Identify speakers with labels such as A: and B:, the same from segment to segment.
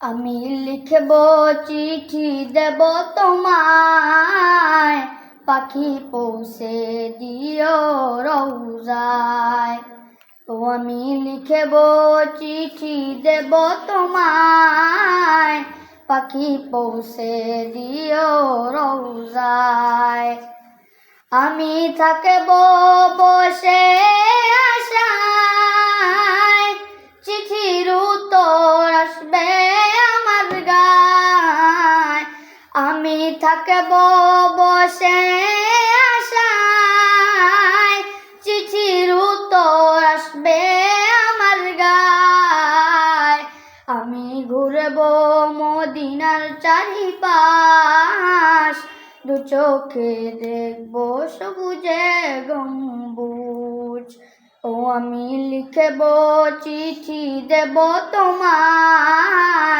A: আমি লিখব চিঠি দেব তোমায়। পাখি পৌঁছে দিও রৌজায় ও আমি লিখব চিঠি দেব তোমায়। পাখি পৌঁছে দিও রৌজায় আমি থাকব বসে আশায় থাকব বসে আশায় চিঠির উত্তর আসবে আমার গায়। আমি ঘুরব মদিনার চারিপাশ, দু চোখে দেখব সবুজে গম্বুজ। ও আমি লিখব চিঠি দেব তোমায়।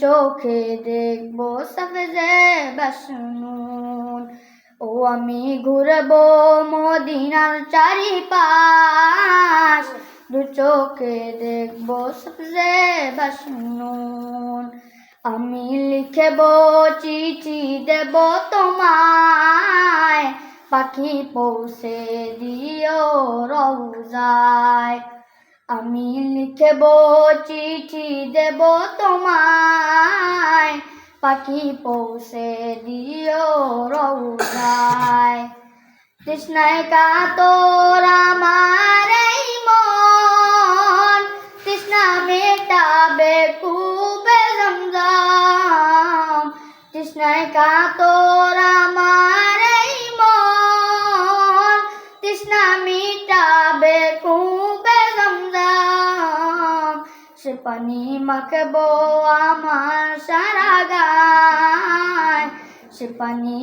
A: চোখে দেখব সফজে বাসনুন। ও, আমি ঘুরবো মদিনার চারিপাশ। দু চোখে দেখব সফজে বাসনুন। আমি লিখব, চিঠি দেব তোমায়। পাখি পৌঁছে দিও রৌজায় আমি লিখব, চিঠি দেব তোমায়। পাখি পৌঁছে দিও রৌজায় তৃষ্ণায় কাতর আমার এই মন। তৃষ্ণা মেটাবে কুবে জমজম তৃষ্ণায় কাতর সে পানি আমার সারা গায়। সে পানি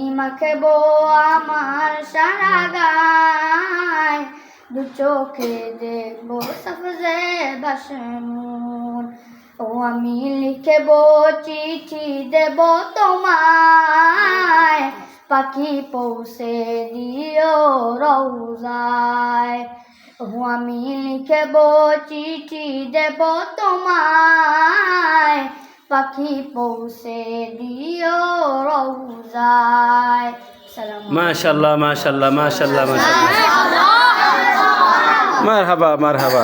A: আমার সারা গায়। দু চোখে দেখব সবজে বাসনুন ও আমি লিখব, চিঠি দেব তোমায় পাখি পৌঁছে দিও রৌজায় ও আমি লিখব চিঠি দেব তোমায়। পাখি পৌঁছে দিও রৌজায়
B: মাশাল্লাহ মাশাল্লাহ মাশাল্লাহ। মাশাল্লাহ। মারহাবা মারহাবা।